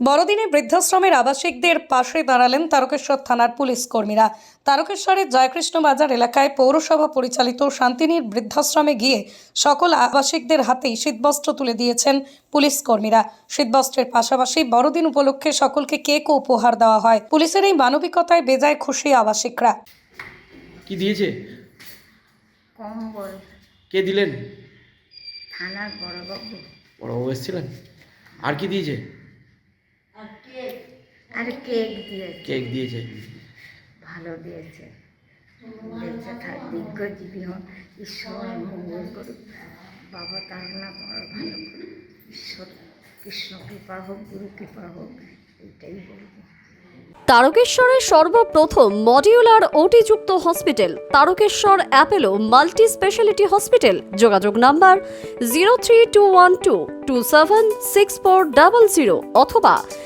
বড়দিনে বৃদ্ধাশ্রমের আবাসিকদের পাশে দাঁড়ালেন তারকেশ্বর থানার পুলিশ কর্মীরা। তারকেশ্বরের জয়কৃষ্ণ বাজার এলাকায় পৌরসভা পরিচালিত শান্তিনীর বৃদ্ধাশ্রমে গিয়ে সকল আবাসিকদের হাতেই শীতবস্ত্র তুলে দিয়েছেন পুলিশ কর্মীরা। শীতবস্ত্রের পাশাপাশি বড়দিন উপলক্ষে সকলকে কেকও উপহার দেওয়া হয়। পুলিশের এই মানবিকতায় বেজায় খুশি আবাসিকরা। কি দিয়েছে? কম্বল। কে দিলেন? থানার বড়বাবু। বড়বাবু এসেছিলেন? আর কি দিয়েছে? আর কেক দিয়েছে। কেক দিয়েছে। ভালো দিয়েছে। বেঁচে থাক দীর্ঘজীবী হন ঈশ্বর মঙ্গল করুক। বাবা তার না বড় ভালো করুক। ঈশ্বর কৃষ্ণ কৃপা হোক গুরু কৃপা হোক এইটাই বলব। তারকেশ্বরের সর্বপ্রথম modular ওটিযুক্ত hospital Tarakeswar Apollo multi speciality hospital যোগাযোগ number zero three two one two two seven six four double zero অথবা